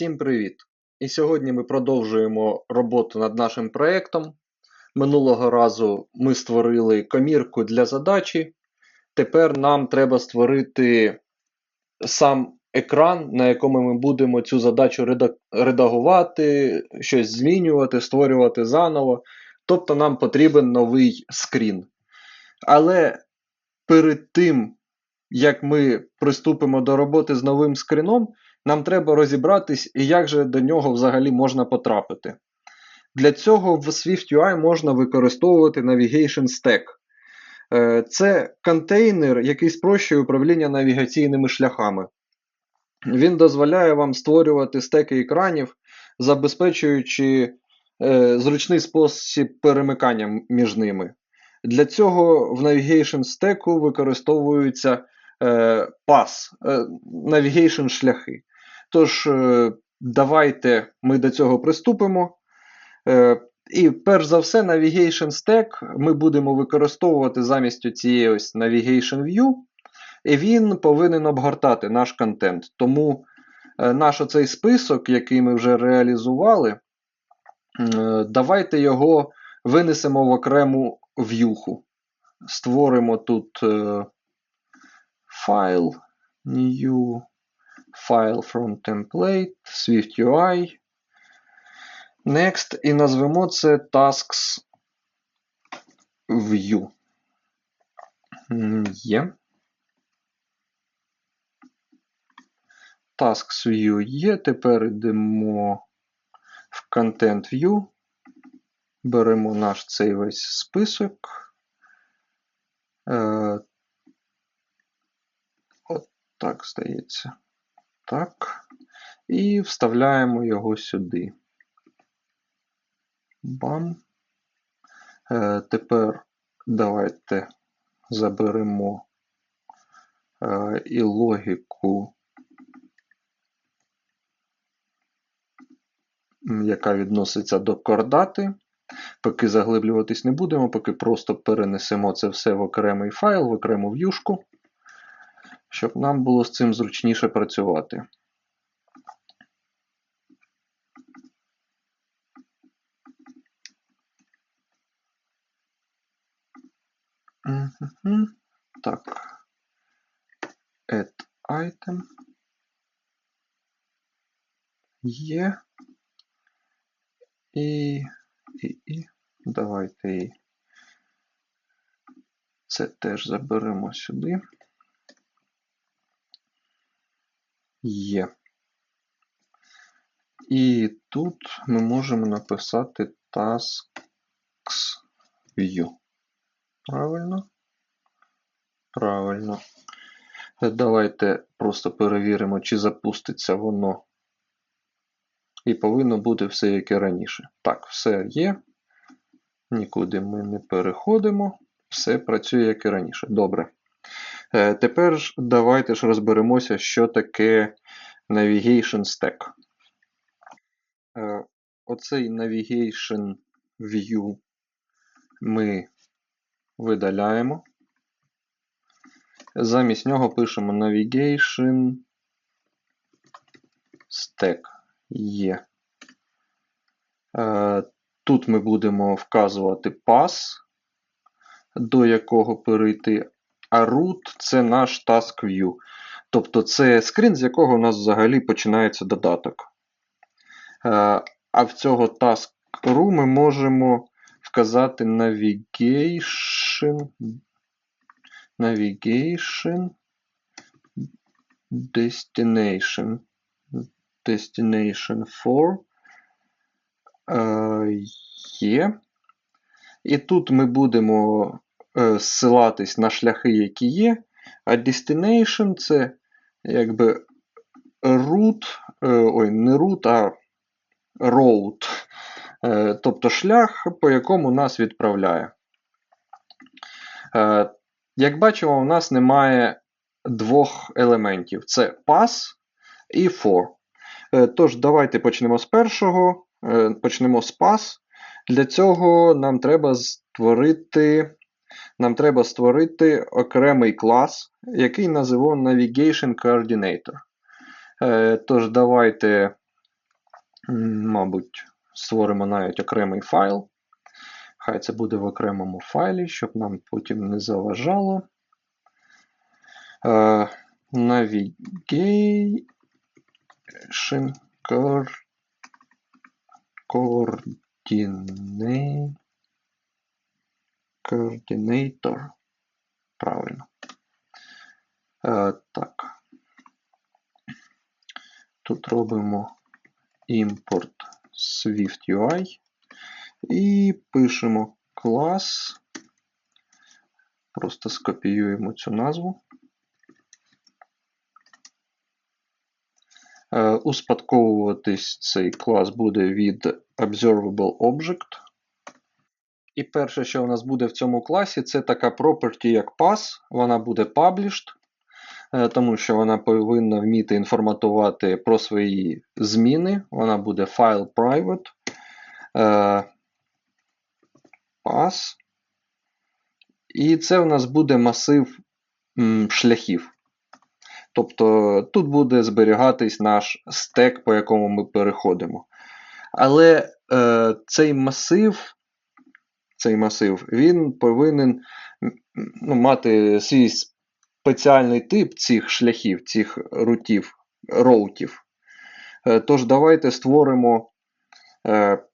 Всім привіт! І сьогодні ми продовжуємо роботу над нашим проєктом. Минулого разу ми створили комірку для задачі. Тепер нам треба створити сам екран, на якому ми будемо цю задачу редагувати, щось змінювати, створювати заново. Тобто нам потрібен новий скрін. Але перед тим, як ми приступимо до роботи з новим скріном, нам треба розібратись, і як же до нього взагалі можна потрапити. Для цього в SwiftUI можна використовувати Navigation Stack. Е, Це контейнер, який спрощує управління навігаційними шляхами. Він дозволяє вам створювати стеки екранів, забезпечуючи е, зручний спосіб перемикання між ними. Для цього в Navigation Stack використовуються пас, е, Navigation шляхи. Тож, е, давайте ми до цього приступимо. Е, І перш за все, Navigation Stack ми будемо використовувати замість цієї ось Navigation View, і він повинен обгортати наш контент. Тому е, наш оцей список, який ми вже реалізували, давайте його винесемо в окрему в'юху. Створимо тут файл, new file from template, SwiftUI. Next, і назвемо це Tasks View. Є. Tasks View є. Тепер йдемо в Content View. Беремо наш цей весь список. Е, от так, здається. Так. І вставляємо його сюди. Бам. Е, тепер давайте заберемо е, і логіку, яка відноситься до кордати. Поки заглиблюватись не будемо, поки просто перенесемо це все в окремий файл, в окрему в'юшку, щоб нам було з цим зручніше працювати. Так. Add item. Є. І, і, і. Давайте і це теж заберемо сюди. Є. І тут ми можемо написати tasks view. Правильно? Правильно. Давайте просто перевіримо, чи запуститься воно. І повинно бути все як і раніше. Так, все є. Нікуди ми не переходимо. Все працює як і раніше. Добре. Е, Тепер ж давайте ж розберемося, що таке Navigation Stack. Е, Оцей Navigation View ми видаляємо. Замість нього пишемо Navigation Stack. Є. Е, Тут ми будемо вказувати пас, до якого перейти, а root це наш Task View. Тобто це скрін, з якого у нас взагалі починається додаток. Е, А в цього Task.ru ми можемо вказати Navigation. Navigation Destination. Destination for. Е, Є. І тут ми будемо е, ссилатись на шляхи, які є. А destination це якби root, е, ой, не root, а road. Е, тобто шлях, по якому нас відправляє. Як бачимо, у нас немає двох елементів: це pass і for. Тож, давайте почнемо з першого. Почнемо з pass. Для цього нам треба створити. Нам треба створити окремий клас, який називаємо Navigation Coordinator. Е, Тож, давайте Мабуть, створимо навіть окремий файл. Хай це буде в окремому файлі, щоб нам потім не заважало. Е, Navigation coor- Coordinator. Правильно. Е, так. Тут робимо import Swift UI і пишемо клас. Просто скопіюємо цю назву. Е, Успадковуватись цей клас буде від Observable Object. І перше, що у нас буде в цьому класі, це така property, як pass. Вона буде published, е, тому що вона повинна вміти інформатувати про свої зміни. Вона буде file private. е, Pass. І це у нас буде масив шляхів. Тобто тут буде зберігатись наш стек, по якому ми переходимо. Але е, цей масив, цей масив, він повинен ну, мати свій спеціальний тип цих шляхів, цих рутів, роутів. Е, тож давайте створимо е,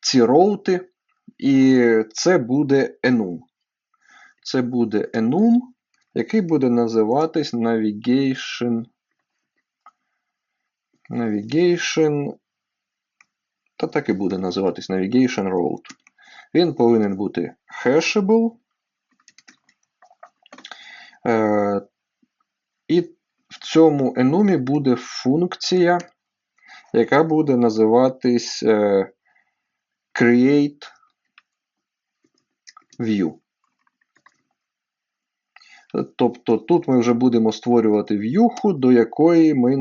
ці роути, і це буде enum. Це буде enum, який буде називатись navigation. Navigation. Та так і буде називатись Navigation Road. Він повинен бути hashable. Е, і в цьому enum буде функція, яка буде називатись е, create view. Тобто тут ми вже будемо створювати в'юху, до якої ми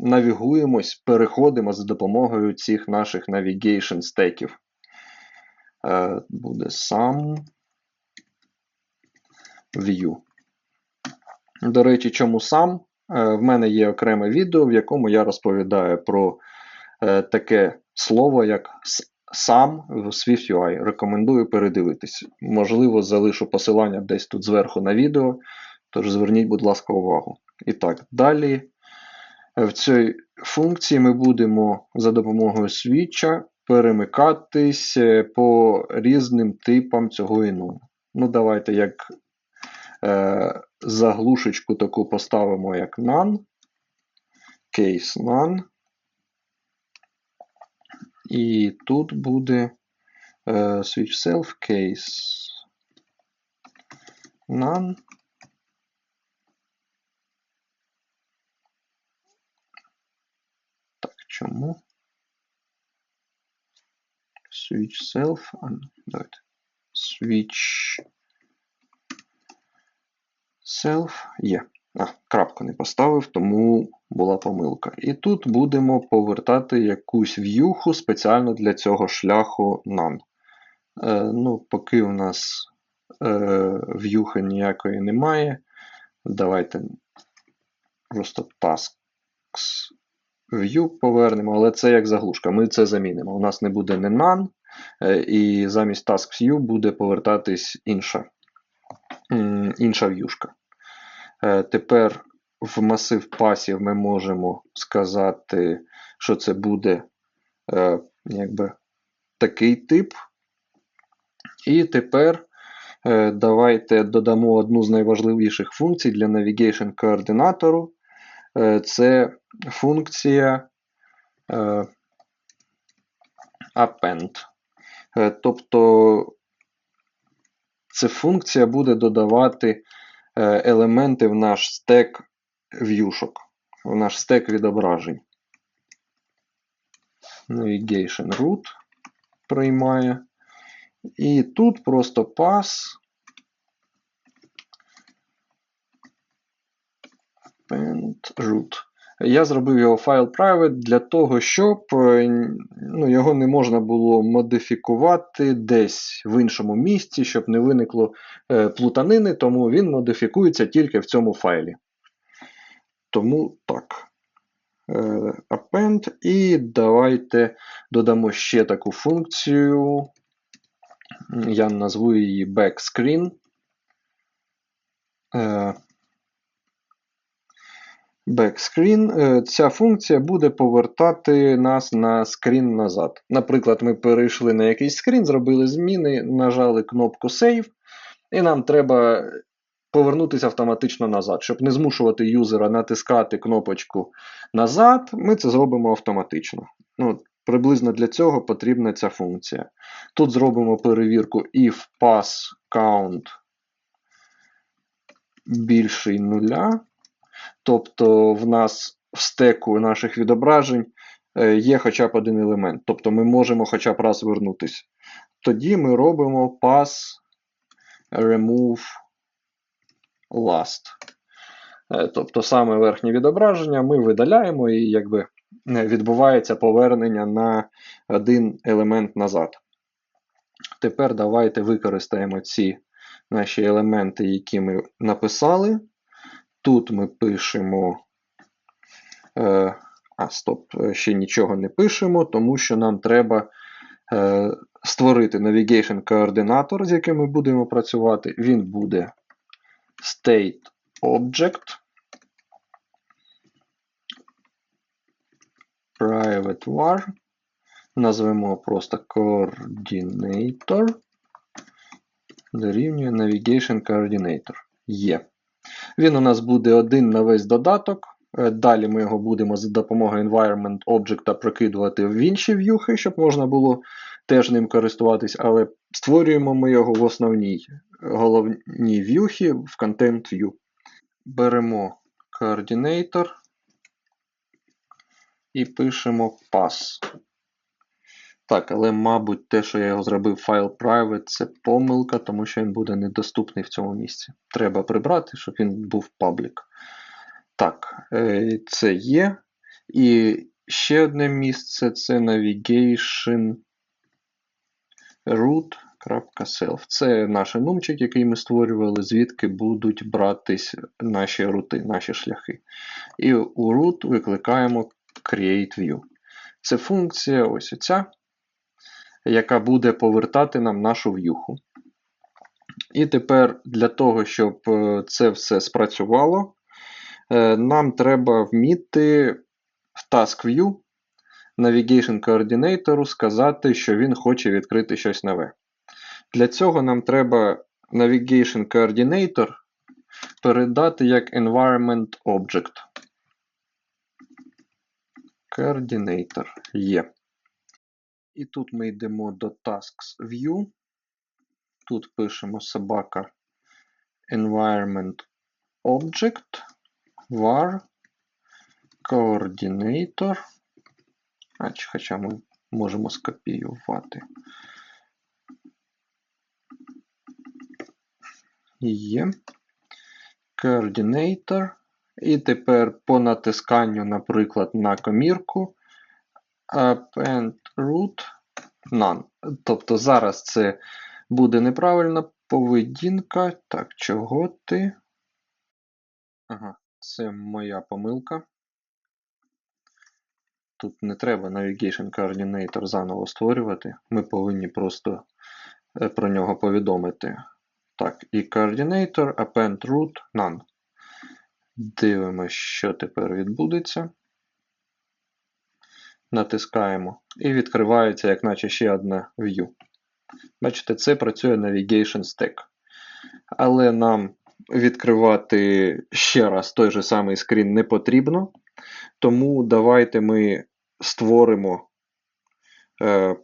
навігуємось, переходимо за допомогою цих наших navigation стеків. Е, Буде sum view. До речі, чому сам? Е, В мене є окреме відео, в якому я розповідаю про е, таке слово, як сам в SwiftUI. Рекомендую передивитись. Можливо, залишу посилання десь тут зверху на відео, тож зверніть, будь ласка, увагу. І так, далі в цій функції ми будемо за допомогою свіча перемикатись е, по різним типам цього іну. Ну, давайте як е, заглушечку таку поставимо як none, case none. І тут буде е, switch self case none. Так, чому? Switch self. Давайте. Switch self є. А, крапку не поставив, тому була помилка. І тут будемо повертати якусь в'юху спеціально для цього шляху none. Е, ну, поки у нас е, в'юхи ніякої немає. Давайте просто tasks view повернемо, але це як заглушка. Ми це замінимо. У нас не буде не none, і замість tasks view буде повертатись інша, інша в'юшка. Е, Тепер в масив пасів ми можемо сказати, що це буде е, якби, такий тип. І тепер е, давайте додамо одну з найважливіших функцій для navigation координатору. Е, це функція е, append. Е, тобто ця функція буде додавати е, елементи в наш стек в'юшок, в наш стек відображень. Navigation root приймає. І тут просто pass root. Я зробив його файл private для того, щоб е, ну, його не можна було модифікувати десь в іншому місці, щоб не виникло е, плутанини, тому він модифікується тільки в цьому файлі. Тому так. е, append, і давайте додамо ще таку функцію. Я назву її backscreen. Backscreen. Е, Ця функція буде повертати нас на скрін назад. Наприклад, ми перейшли на якийсь скрін, зробили зміни, нажали кнопку Save, і нам треба повернутися автоматично назад. Щоб не змушувати юзера натискати кнопочку назад, ми це зробимо автоматично. Ну, Приблизно для цього потрібна ця функція. Тут зробимо перевірку if pass count більший нуля. Тобто в нас в стеку наших відображень е, є хоча б один елемент. Тобто ми можемо хоча б раз вернутися. Тоді ми робимо pass remove last. Е, Тобто саме верхнє відображення ми видаляємо і якби е, відбувається повернення на один елемент назад. Тепер давайте використаємо ці наші елементи, які ми написали. Тут ми пишемо. Е, а, стоп, ще нічого не пишемо, тому що нам треба е, створити Navigation координатор, з яким ми будемо працювати. Він буде state object. Private var. Назвемо просто coordinator. Дорівнює Navigation Coordinator. Є. Він у нас буде один на весь додаток. Е, Далі ми його будемо за допомогою environment object прокидувати в інші в'юхи, щоб можна було теж ним користуватись, але створюємо ми його в основній головній в'юхі в Content View. Беремо координатор і пишемо pass. Так, але, мабуть, те, що я його зробив файл private, це помилка, тому що він буде недоступний в цьому місці. Треба прибрати, щоб він був public. Так, е, це є. І ще одне місце це navigation root.self. Це наш нумчик, який ми створювали, звідки будуть братись наші рути, наші шляхи. І у root викликаємо create view. Це функція ось ця яка буде повертати нам нашу в'юху. І тепер для того, щоб е, це все спрацювало, е, нам треба вміти в Task View Navigation Coordinator сказати, що він хоче відкрити щось нове. Для цього нам треба Navigation Coordinator передати як Environment Object. Coordinator є. І тут ми йдемо до Tasks View. Тут пишемо собака Environment Object, var, Coordinator. А, Хоча ми можемо скопіювати. Є. Coordinator. І тепер по натисканню, наприклад, на комірку append root none. Тобто зараз це буде неправильна поведінка. Так, чого ти? Ага, це моя помилка. Тут не треба Navigation Coordinator заново створювати. Ми повинні просто е, про нього повідомити. Так, і Coordinator append root none. Дивимося, що тепер відбудеться натискаємо, і відкривається, як наче ще одне view. Бачите, це працює Navigation Stack. Але нам відкривати ще раз той же самий скрін не потрібно. Тому давайте ми створимо, е,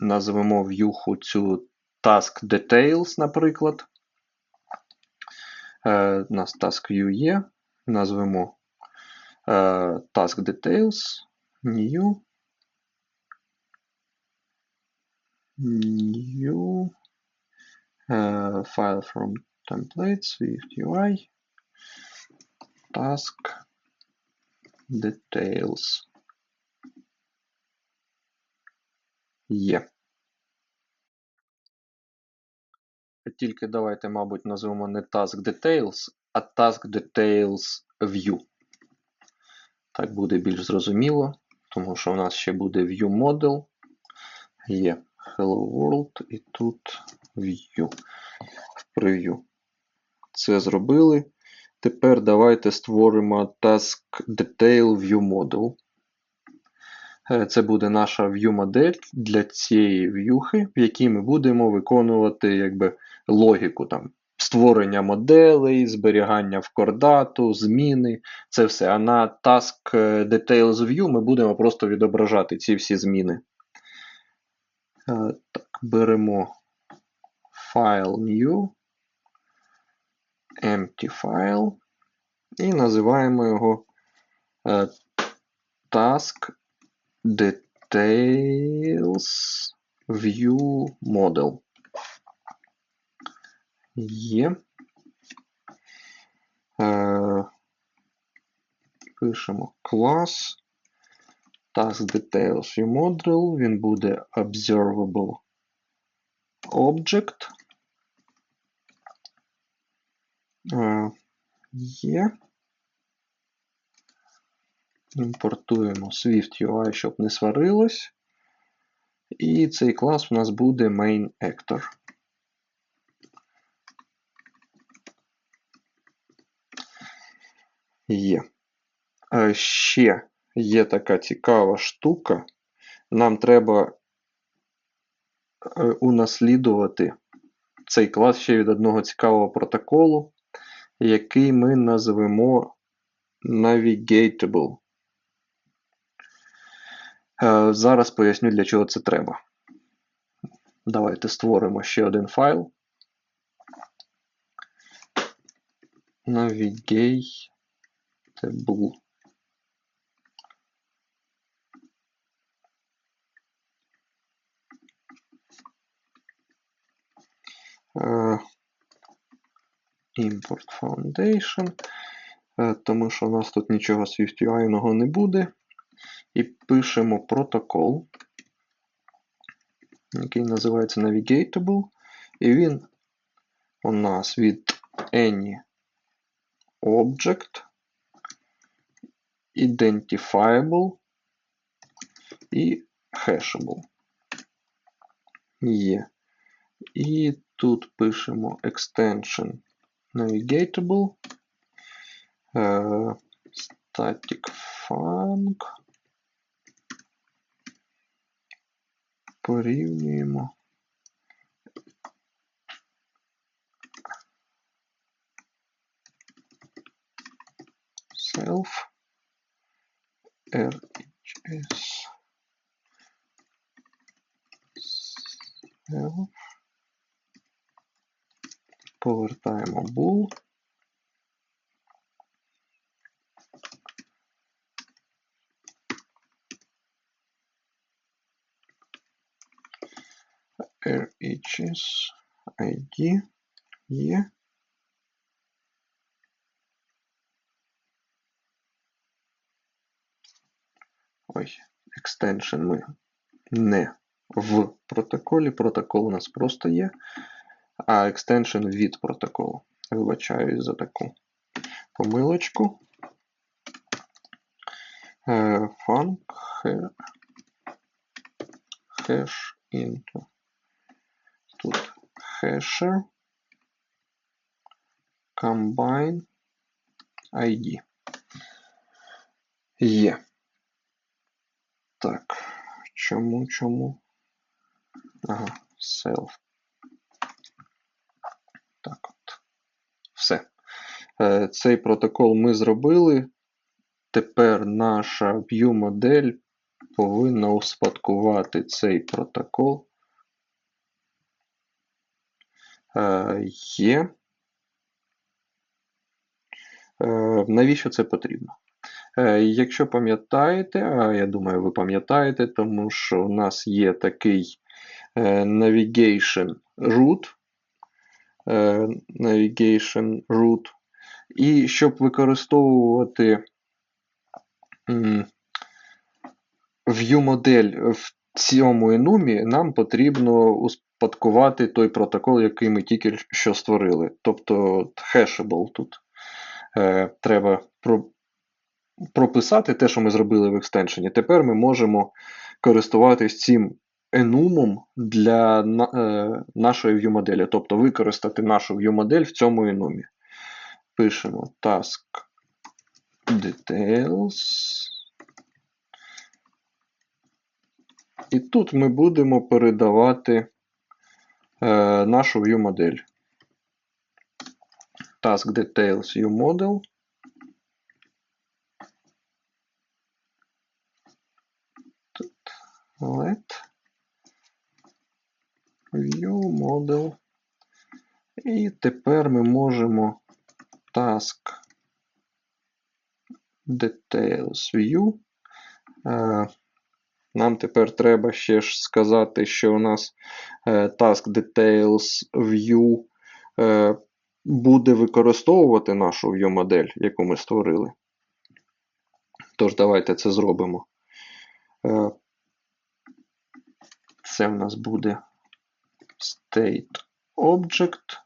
назвемо в'юху цю Task Details, наприклад. Е, У нас Task View є. Назвемо task details, new, new uh, file from templates, Swift UI, task details. Є. Тільки давайте, мабуть, назвемо не Task Details, а Task Details View. Так буде більш зрозуміло, тому що у нас ще буде View Model. Є Hello World і тут View. Preview. Це зробили. Тепер давайте створимо Task Detail View Model. Е, Це буде наша view-модель для цієї в'юхи, в якій ми будемо виконувати якби, логіку там, створення моделей, зберігання в кордату, зміни. Це все. А на Task е, Details View ми будемо просто відображати ці всі зміни. Е, Так, беремо File New, Empty File і називаємо його е, Task Details View Model. Є. Е, пишемо клас. Task Details. Він буде Observable Object. Е, є. Імпортуємо Swift UI, щоб не сварилось. І цей клас у нас буде main Є. Е, Ще є така цікава штука. Нам треба е, унаслідувати цей клас ще від одного цікавого протоколу, який ми назвемо Navigatable. Е, Зараз поясню, для чого це треба. Давайте створимо ще один файл. Navigatable. Е, Import Foundation. Е, Тому що у нас тут нічого SwiftUI не буде. І пишемо протокол, який називається Navigatable. І він у нас від any object, identifiable і hashable. Є. І тут пишемо extension navigatable, е, static func. Порівнюємо. Self RHS Self. Повертаємо bool. RHS ID є. Ой, extension ми не в протоколі. Протокол у нас просто є, а extension від протоколу. Вибачаюсь за таку помилочку. Е, Func hash into. Тут hasher combine ID. Є. Так. Чому, чому? Ага, self. Так от. Все. Е, Цей протокол ми зробили. Тепер наша view-модель повинна успадкувати цей протокол. Е, Є. Е, Навіщо це потрібно? Е, Якщо пам'ятаєте, а я думаю, ви пам'ятаєте, тому що у нас є такий е, navigation root, е, navigation root, і щоб використовувати view-модель в цьому enum, нам потрібно успадкувати той протокол, який ми тільки що створили. Тобто hashable тут. Треба прописати те, що ми зробили в екстеншені, тепер ми можемо користуватись цим enum для е, нашої view-моделі, тобто використати нашу view-модель в цьому enum. Пишемо task details. І тут ми будемо передавати е, нашу view модель. Task details view model. Let view model. І тепер ми можемо task details view. Е, нам тепер треба ще ж сказати, що у нас е, Task Details View е, буде використовувати нашу view модель, яку ми створили. Тож, давайте це зробимо. Це в нас буде State Object,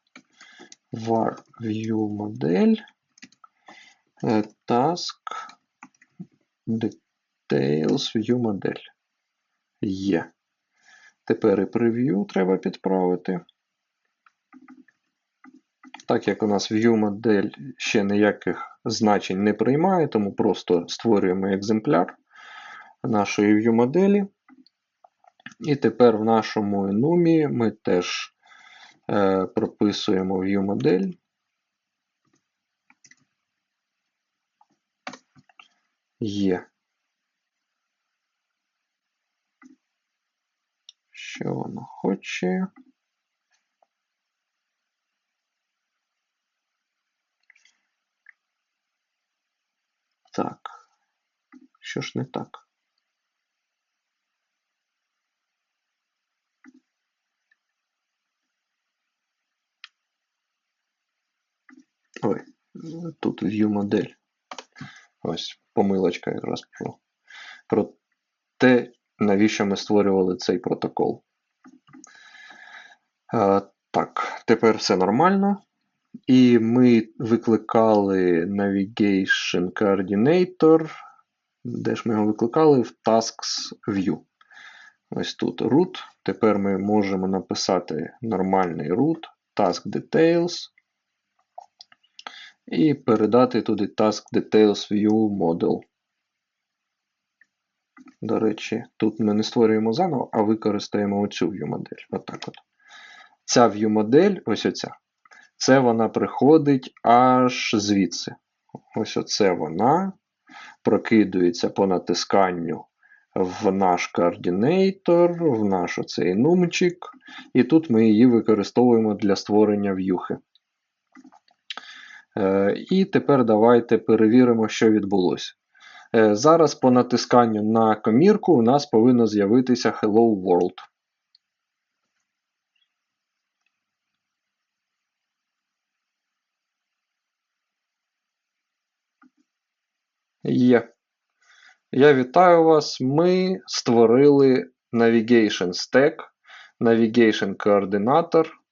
var view модель, task details view модель. Є. Тепер і прев'ю треба підправити. Так як у нас view ще ніяких значень не приймає, тому просто створюємо екземпляр нашої view. І тепер в нашому enum ми теж е, прописуємо view модель. Є. Що воно хоче? Так. Що ж не так? Ой, тут view модель. Ось помилочка якраз про, про те, навіщо ми створювали цей протокол. А, так, тепер все нормально. І ми викликали Navigation Coordinator. Де ж ми його викликали? В Tasks View. Ось тут root. Тепер ми можемо написати нормальний root, Task Details. І передати туди Task Details View Model. До речі, тут ми не створюємо заново, а використаємо оцю view модель. Отак от. Ця view модель, ось оця, це вона приходить аж звідси. Ось оце вона прокидується по натисканню в наш координатор, в наш оцей нумчик. І тут ми її використовуємо для створення в'юхи. Е, і тепер давайте перевіримо, що відбулося. Е, Зараз по натисканню на комірку у нас повинно з'явитися Hello World. Є. Я вітаю вас. Ми створили Navigation Stack, Navigation Координатор.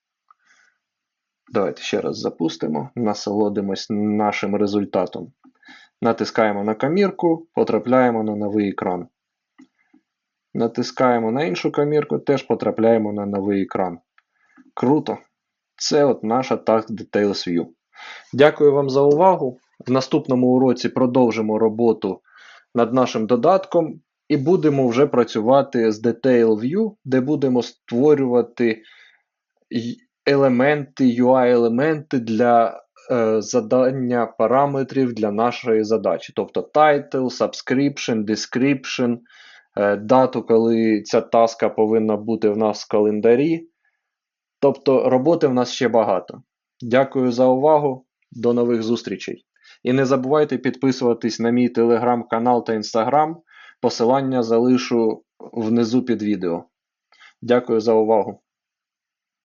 Давайте ще раз запустимо, насолодимось нашим результатом. Натискаємо на камірку, потрапляємо на новий екран. Натискаємо на іншу камірку, теж потрапляємо на новий екран. Круто! Це от наша Task Details View. Дякую вам за увагу. В наступному уроці продовжимо роботу над нашим додатком і будемо вже працювати з Detail View, де будемо створювати елементи, UI-елементи для е, задання параметрів для нашої задачі. Тобто title, subscription, description, е, дату, коли ця таска повинна бути в нас в календарі. Тобто роботи в нас ще багато. Дякую за увагу. До нових зустрічей. І не забувайте підписуватись на мій телеграм-канал та інстаграм. Посилання залишу внизу під відео. Дякую за увагу.